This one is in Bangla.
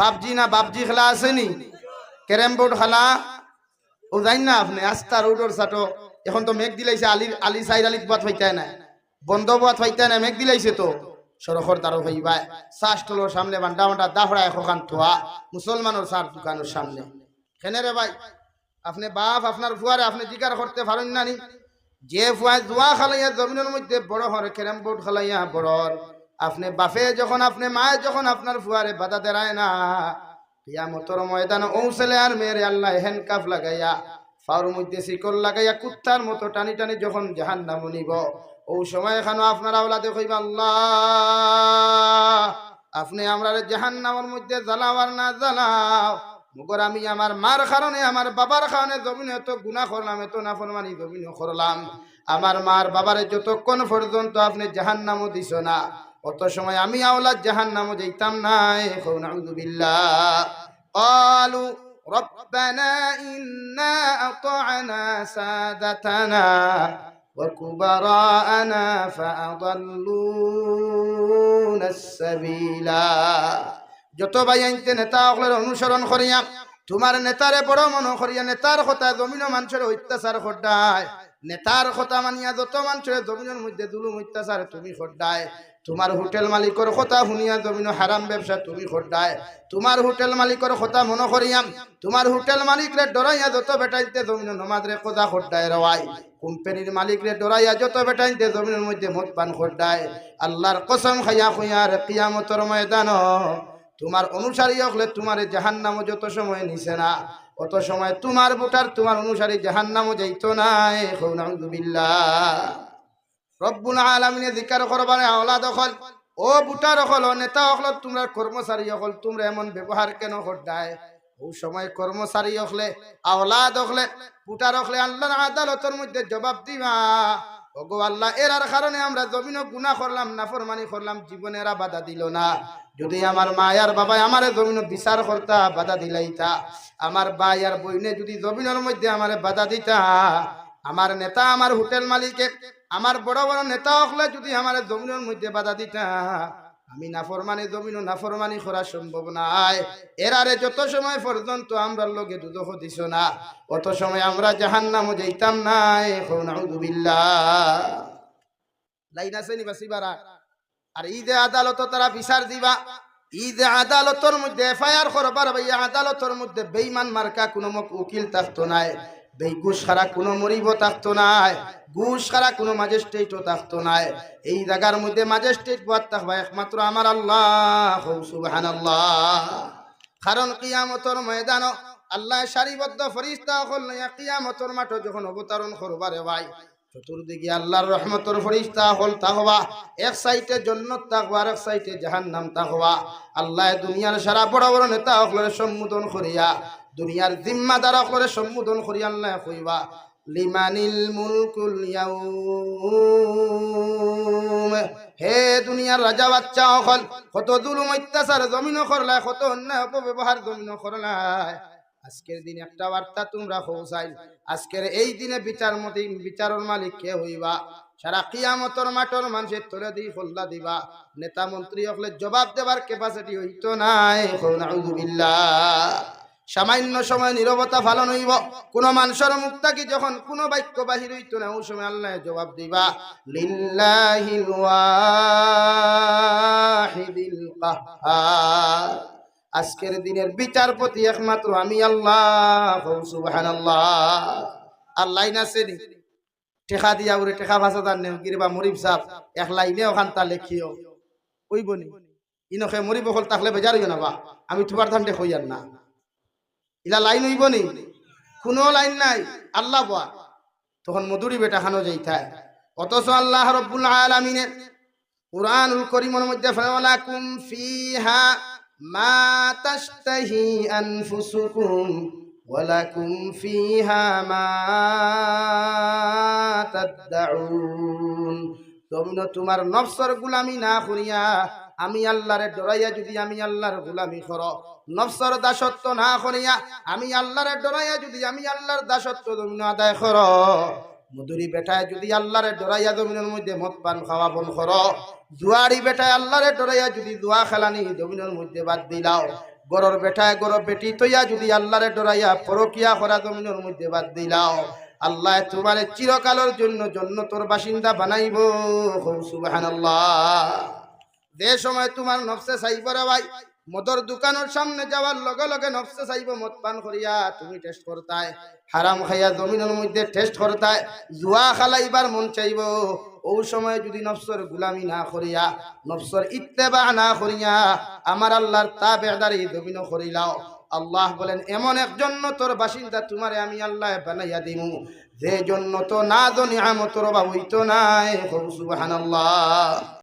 পাবজি না বাবজি খেলা আসেনি ক্যারেম বোর্ড খেলা? ও জানি না আপনি, আস্তা রোডর সাটো এখন তো মেঘ দিলাইছে, আলি আলি সাইড আলিক বাত ফাইতায় না বন্ধ বাত ফাইতায় না মেঘ দিলাইছে তো। সরখর ভাইবাই চাষ টলোর সামনে বান্ডা বান্ডা দাহড়া এখন থোয়া মুসলমানের সার দোকানের সামনে। কেনে রে ভাই? আপনি বাপ আপনার ফুয়ারে আপনি জিকার করতে পারেন না নি? যে ফুয়ায় দোয়া খালাইয়া জমিনের মধ্যে বড় হর ক্যারাম বোর্ড খালাইয়া বড় আপনি বাপে যখন আপনি মায়ে যখন আপনার ফুয়ারে বাধা দেরায় না, কিয়ামতর ময়দান ঔসলে আর মেয়েরে আল্লাহ হ্যান্ডকাফ লাগাইয়া ফাউর মধ্যে শিকল লাগাইয়া, কুত্তার মতো টানি টানি যখন জাহান নাম নিব, ও সময় এখানে আপনার আওলাদে কইবা, আল্লাহ, আপনি আমরা জাহান নামের মধ্যে জ্বালাও আর না জ্বালাও। মগর আমি আমার মার কারণে, আমার বাবার কারণে জমিনে এত গুণা করলাম, এত নাফরমানি জমিনে করলাম। আমার মার বাবারে যতক্ষণ পর্যন্ত আপনি জাহান নামও দিছ না অত সময় আমি আওলাদ জাহান নামও যাইতাম নাই বিল্লাহ قالوا ربنا إنا أطعنا سادتنا وكبراءنا فأضلونا السبيلا যত ভাই আনতে নেতা সকলের অনুসরণ করিয়া তোমার নেতারে বড় মনে করিয়া নেতার কথা জমিন মানুষের অত্যাচার খড্ডায় নেতার কথা মানিয়া যত মানুষের জমিনের মধ্যে দুলুম অত্যাচার, তুমি খড্ডায় তোমার হোটেল মালিকর কথা শুনিয়া জমিন হারাম ব্যবসা, তুমি খড্ডায় তোমার হোটেল মালিকর কথা মনে করিয়াম তোমার হোটেল মালিকরে ডরাইয়া যত বেটাইতে জমিন নমাজরে কথা খড্ডায় রওয়াই কোম্পানির মালিকরে ডরাইয়া যত বেটাইতে জমিনের মধ্যে মদ পান খড্ডায় আল্লাহর কসম খাইয়া খুইয়ার কিয়ামতর ময়দান তোমার অনুসারী হলে তোমার জাহান নামও যত সময় নিছে না। অত সময় তোমার বোটার তোমার অনুসারী জাহান নামও যাইতো না করবারে আওলা দখল। ও বুটার হল নেতা হল তোমরা কর্মচারী হল তোমরা এমন ব্যবহার কেন করদায় ও সময় কর্মচারী হলে আওলাদ হলে বুটার হলে আল্লাহর আদালতের মধ্যে জবাব দিবা। আল্লাহ আমরা গুণা করলাম বাধা দিল না। যদি আমার আমার জমিন বিচার করতা, বাধা দিলাইতা। আমার ভাই আর বইনে যদি জমিনের মধ্যে আমার বাধা দিতা, আমার নেতা, আমার হোটেল মালিকে, আমার বড় বড় নেতা হলে যদি আমার জমিনের মধ্যে বাধা দিতা আমি নাফরমানি জমিন নাফরমানি করা সম্ভব নাই। এরারে যত সময় পর্যন্ত আমরা লোকে দুদক দিছ না, অত সময় আমরা জাহান নামও যাইতাম না এখন লাইন আছে নি বাসিবারা আর ঈদে আদালত তারা বিচার দিবা। ঈদে আদালতর মধ্যে এফআইআর করবার ভাইয়া আদালতর মধ্যে বেইমান মার্কা কোনো উকিল থাকতো নাই ঘুষ খারা কোনো মরিব থাকতো নাই। ঘুষ খারা কোনো ম্যাজিস্ট্রেটও থাকতো নাই এই জায়গার মধ্যে ম্যাজিস্ট্রেট বাদ থাকবা একমাত্র আমার আল্লাহ, সুবহানাল্লাহ। কারণ কিয়ামতর ময়দান আল্লাহ সারিবদ্ধ ফরিস্তা হল কিয়ামতর মাঠ যখন অবতরণ করবারে ভাই, চতুর্দিকে আল্লাহর রহমতর ফরিস্তা হল তাহবা। এক সাইডে জন্নত তাকবা আর এক সাইডে জাহান্নাম তাকবা আল্লাহ দুনিয়ার সারা বড় বড় নেতা হকলের সম্বোধন করিয়া, দুনিয়ার জিম্মাদার হকলের সম্বোধন করিয়া আল্লাহ কইবা লিমানিল মুলকুল হে দুনিয়ার রাজা বাচ্চা হল কত জুলুম, অত্যাচার, জমিন করলায় কত অন্যায়, অপব্যবহার জমিন করলায় আজকের দিন একটা বার্তা তোমরা পৌঁছাই আজকের এই দিনে বিচার মতি বিচারের মালিক কে হইবা? সারা কিয়ামতর মাঠর মানুষের তোলে দি ফল্লা দিবা। নেতা মন্ত্রী হকলে জবাব দেবার ক্যাপাসিটি হইতো নাই সামান্য সময় নিরবতা পালন হইব। কোন মানুষের মুখ থাকি যখন কোন বাক্য বাহির হইতো না ওই সময় আল্লাহ জবাব দিবা, লিল্লাহিল ওয়াহিদিল কাহ্হার আজকের দিনের বিচারপতি একমাত্র আমি আল্লাহ, সুবহানাল্লাহ। আল্লাহ নাসেনি টেকা দিয়া উরে টেকা ভাষা দান নেও কিরবা মরিব সাহ এক লাইনে ওখান তা লেখিও। ওই বনি ইনকে মরিব হল তাহলে বেজার না বা? আমি তোমার ধানটে হইয়ার না। ইলা লাইন হইব নি? কোনো লাইন নাই, আল্লাহ বয়া। তখন মধুরি বেটা হানো যাইতায়। অথচ আল্লাহ রব্বুল আলমিনের কোরআনুল করিমের মধ্যে ফালাকুম ফিহা মা তাশতাহি আনফুসুকুম ওয়ালাকুম ফিহা মা তাদদাউন। তোমরা তোমার নফসর গুলামি না করিয়া আমি আল্লাহরে ডরাইয়া যদি আমি আল্লাহর গুলামি করো, নফসর দাসত্ব না করিয়া আমি আল্লাহরে ডরাইয়া যদি আমি আল্লাহর দাসত্ব তুমি আদায় করো, মধুরি বেটায় যদি আল্লাহরে ডরাইয়া জমিনের মধ্যে মদ পান, খাওয়া বন করো, জুয়ারি বেটায় আল্লাহরে ডরাইয়া যদি জুয়া খেলানি জমিনের মধ্যে বাদ দিলাও, গরর বেটায় গরর বেটি তৈয়া যদি আল্লাহরে ডরাইয়া পরকিয়া করা জমিনের মধ্যে বাদ দিলাও, আল্লাহ তোমার চিরকালের জন্য জন্য তোর বাসিন্দা বানাইব। সুবহানাল্লাহ। যে সময় তোমার নফসে চাইব রে ভাই, মদর দোকানের সামনে যাওয়ার লগে লগে নফসে চাইব মদ পান করিয়া তুমি টেস্ট করতায় হারাম খাইয়া জমিনের মধ্যে টেস্ট করতায় জুয়া খালাইবার মন চাইব। ও সময় যদি নফসর গুলামি না করিয়া, নফসর ইত্তেবা না করিয়া আমার আল্লাহর তা বেদারি জমিন করিলাও। আল্লাহ বলেন, এমন একজন তোর বাসিন্দা তোমারে আমি আল্লাহ বানাইয়া দিমু, যে জন্য তো না জনি আমতর বা হইতো নাই। সুবহানাল্লাহ।